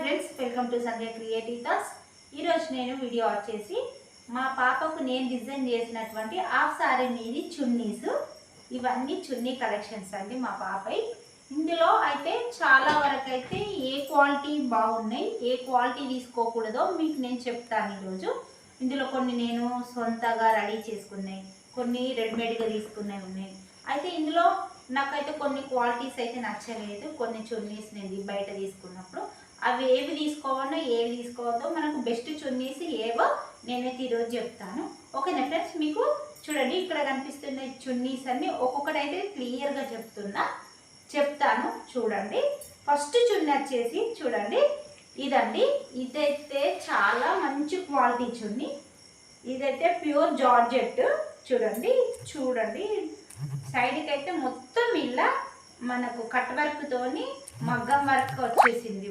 Friends welcome to Sanjay creative thoughts ఈరోజు నేను video వచ్చేసి మా పాపకు నేను డిజైన్ చేసినటువంటి హాఫ్ సారీ మీది చున్నీస్. ఇవన్నీ చున్నీ కలెక్షన్స్ అండి మా పాపై ఇందులో అయితే చాలా వరకు అయితే ఏ క్వాలిటీ బాగున్నాయి ఏ క్వాలిటీ తీసుకోకూడదో మీకు నేను చెప్తాను ఈరోజు. ఇందులో కొన్ని నేను సొంతగా రెడీ చేసుకున్నాయి కొన్ని రెడీమేడ్గా తీసుకున్నాయి ఉన్నాయి. అయితే ఇందులో నాకైతే కొన్ని క్వాలిటీస్ అయితే నచ్చలేదు కొన్ని చున్నీస్ నేను బయట తీసుకున్నప్పుడు. అవి ఏవి తీసుకోవాలో ఏవి తీసుకోవద్దో మనకు బెస్ట్ చున్నీస్ ఏవో నేనైతే ఈరోజు చెప్తాను. ఓకేనా ఫ్రెండ్స్ మీకు చూడండి ఇక్కడ కనిపిస్తున్న చున్నీస్ అన్ని ఒక్కొక్కటి అయితే క్లియర్గా చెప్తున్నా. చెప్తాను చూడండి. ఫస్ట్ చున్నీ వచ్చేసి చూడండి. ఇదండి. ఇదైతే చాలా మంచి క్వాలిటీ చున్నీ. ఇదైతే ప్యూర్ జార్జెట్. చూడండి చూడండి. సైడ్కి అయితే మొత్తం ఇలా మనకు కట్ వర్క్తోని మగ్గం వర్క్ వచ్చేసింది.